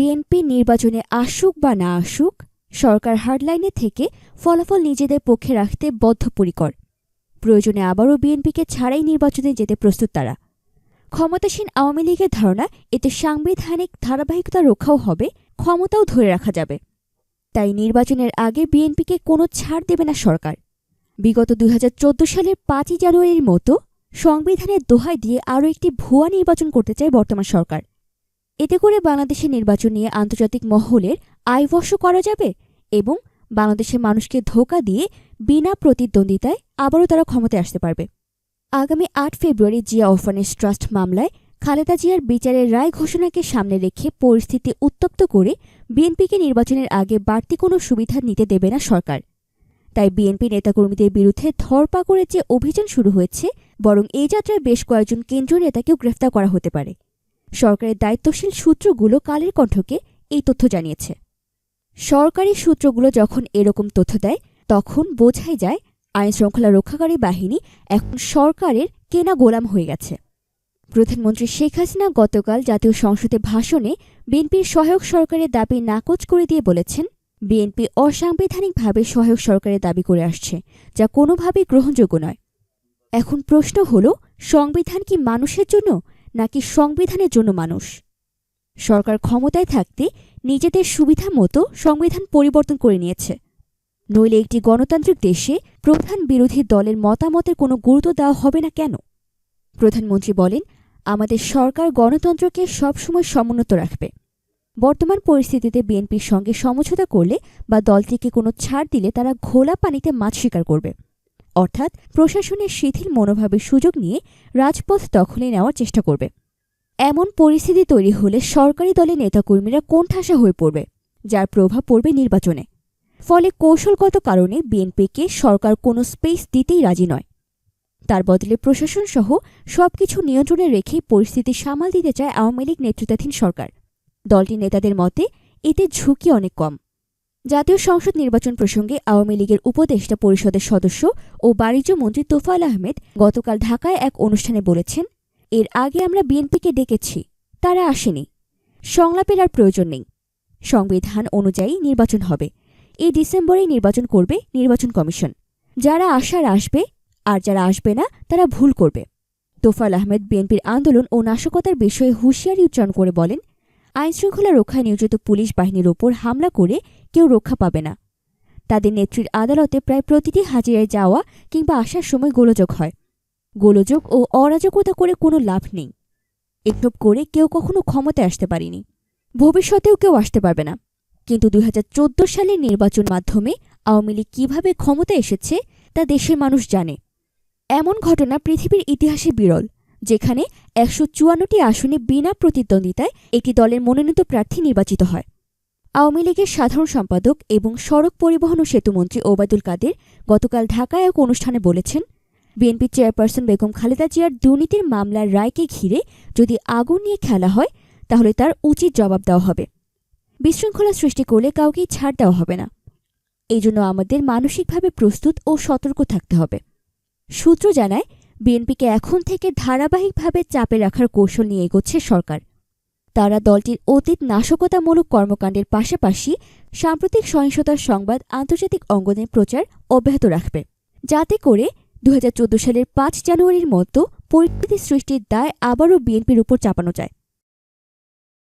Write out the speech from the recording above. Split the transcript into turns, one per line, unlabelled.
BNP নির্বাচনে আসুক বা না আসুক সরকার হার্ডলাইনে থেকে ফলাফল নিজেদের পক্ষে রাখতে বদ্ধপরিকর প্রয়োজনে আবারও বিএনপিকে ছাড়াই নির্বাচনে যেতে প্রস্তুত তারা ক্ষমতাসীন আওয়ামী লীগের ধারণা এতে সাংবিধানিক ধারাবাহিকতা রক্ষাও হবে ক্ষমতাও ধরে রাখা যাবে তাই নির্বাচনের আগে বিএনপিকে কোনো ছাড় দেবে না সরকার বিগত দুই সালের পাঁচই জানুয়ারির মতো সংবিধানের দোহাই দিয়ে আরও একটি ভুয়া নির্বাচন করতে চায় বর্তমান সরকার এতে করে বাংলাদেশের নির্বাচন নিয়ে আন্তর্জাতিক মহলের আয়বর্ষ করা যাবে এবং বাংলাদেশের মানুষকে ধোকা দিয়ে বিনা প্রতিদ্বন্দ্বিতায় আবারও তারা ক্ষমতায় আসতে পারবে আগামী আট ফেব্রুয়ারি জিয়া অরফানেজ ট্রাস্ট মামলায় খালেদা জিয়ার বিচারের রায় ঘোষণাকে সামনে রেখে পরিস্থিতি উত্তপ্ত করে বিএনপিকে নির্বাচনের আগে বাড়তি কোনো সুবিধা নিতে দেবে না সরকার তাই বিএনপি নেতাকর্মীদের বিরুদ্ধে করে যে অভিযান শুরু হয়েছে বরং এই যাত্রায় বেশ কয়েকজন কেন্দ্রীয় নেতাকেও গ্রেফতার করা হতে পারে সরকারের দায়িত্বশীল সূত্রগুলো কালের কণ্ঠকে এই তথ্য জানিয়েছে সরকারি সূত্রগুলো যখন এরকম তথ্য দেয় তখন বোঝাই যায় আইন শৃঙ্খলা রক্ষাকারী বাহিনী এখন সরকারের কেনা গোলাম হয়ে গেছে প্রধানমন্ত্রী শেখ হাসিনা গতকাল জাতীয় সংসদে ভাষণে বিএনপির সহায়ক সরকারের দাবি নাকচ করে দিয়ে বলেছেন বিএনপি অসাংবিধানিকভাবে সহায়ক সরকারের দাবি করে আসছে যা কোনোভাবেই গ্রহণযোগ্য নয় এখন প্রশ্ন হল সংবিধান কি মানুষের জন্য নাকি সংবিধানের জন্য মানুষ সরকার ক্ষমতায় থাকতে নিজেদের সুবিধা মতো সংবিধান পরিবর্তন করে নিয়েছে নইলে একটি গণতান্ত্রিক দেশে প্রধান বিরোধী দলের মতামতের কোনো গুরুত্ব দেওয়া হবে না কেন প্রধানমন্ত্রী বলেন আমাদের সরকার গণতন্ত্রকে সবসময় সমুন্নত রাখবে বর্তমান পরিস্থিতিতে বিএনপির সঙ্গে সমঝোতা করলে বা দলটিকে কোনো ছাড় দিলে তারা ঘোলা পানিতে মাছ শিকার করবে অর্থাৎ প্রশাসনের শিথিল মনোভাবের সুযোগ নিয়ে রাজপথ দখলে নেওয়ার চেষ্টা করবে এমন পরিস্থিতি তৈরি হলে সরকারি দলের নেতাকর্মীরা কোণঠাসা হয়ে পড়বে যার প্রভাব পড়বে নির্বাচনে ফলে কৌশলগত কারণে বিএনপিকে সরকার কোনো স্পেস দিতেই রাজি নয় তার বদলে প্রশাসন সহ সবকিছু নিয়ন্ত্রণে রেখে পরিস্থিতি সামাল দিতে চায় আওয়ামী লীগ নেতৃত্বাধীন সরকার দলটির নেতাদের মতে এতে ঝুঁকি অনেক কম জাতীয় সংসদ নির্বাচন প্রসঙ্গে আওয়ামী লীগের উপদেষ্টা পরিষদের সদস্য ও বাণিজ্য মন্ত্রী তোফাল আহমেদ গতকাল ঢাকায় এক অনুষ্ঠানে বলেছেন এর আগে আমরা বিএনপিকে ডেকেছি তারা আসেনি সংলাপের আর প্রয়োজন নেই সংবিধান অনুযায়ী নির্বাচন হবে এই ডিসেম্বরেই নির্বাচন করবে নির্বাচন কমিশন যারা আসার আসবে আর যারা আসবে না তারা ভুল করবে তোফাল আহমেদ বিএনপির আন্দোলন ও নাশকতার বিষয়ে হুঁশিয়ারি উচ্চারণ করে বলেন আইনশৃঙ্খলা রক্ষায় নিয়োজিত পুলিশ বাহিনীর ওপর হামলা করে কেউ রক্ষা পাবে না তাদের নেত্রীর আদালতে প্রায় প্রতিটি হাজিরায় যাওয়া কিংবা আসার সময় গোলযোগ হয় গোলযোগ ও অরাজকতা করে কোনো লাভ নেই এসব করে কেউ কখনো ক্ষমতায় আসতে পারেনি ভবিষ্যতেও কেউ আসতে পারবে না কিন্তু দুই সালের নির্বাচন মাধ্যমে আওয়ামী লীগ কীভাবে ক্ষমতায় এসেছে তা দেশের মানুষ জানে এমন ঘটনা পৃথিবীর ইতিহাসে বিরল যেখানে একশো চুয়ান্নটি আসনে বিনা প্রতিদ্বন্দ্বিতায় একটি দলের মনোনীত প্রার্থী নির্বাচিত হয় আওয়ামী লীগের সাধারণ সম্পাদক এবং সড়ক পরিবহন ও সেতুমন্ত্রী ওবায়দুল কাদের গতকাল ঢাকায় এক অনুষ্ঠানে বলেছেন বিএনপি চেয়ারপারসন বেগম খালেদা জিয়ার দুর্নীতির মামলার রায়কে ঘিরে যদি আগুন নিয়ে খেলা হয় তাহলে তার উচিত জবাব দেওয়া হবে বিশৃঙ্খলা সৃষ্টি করলে কাউকেই ছাড় দেওয়া হবে না এই জন্য আমাদের মানসিকভাবে প্রস্তুত ও সতর্ক থাকতে হবে সূত্র জানায় বিএনপিকে এখন থেকে ধারাবাহিকভাবে চাপে রাখার কৌশল নিয়ে এগোচ্ছে সরকার তারা দলটির অতীত নাশকতামূলক কর্মকাণ্ডের পাশাপাশি সাম্প্রতিক সহিংসতার সংবাদ আন্তর্জাতিক অঙ্গনে প্রচার অব্যাহত রাখবে যাতে করে দু সালের পাঁচ জানুয়ারির মতো পরিস্থিতি সৃষ্টির দায় আবারও বিএনপির উপর চাপানো যায়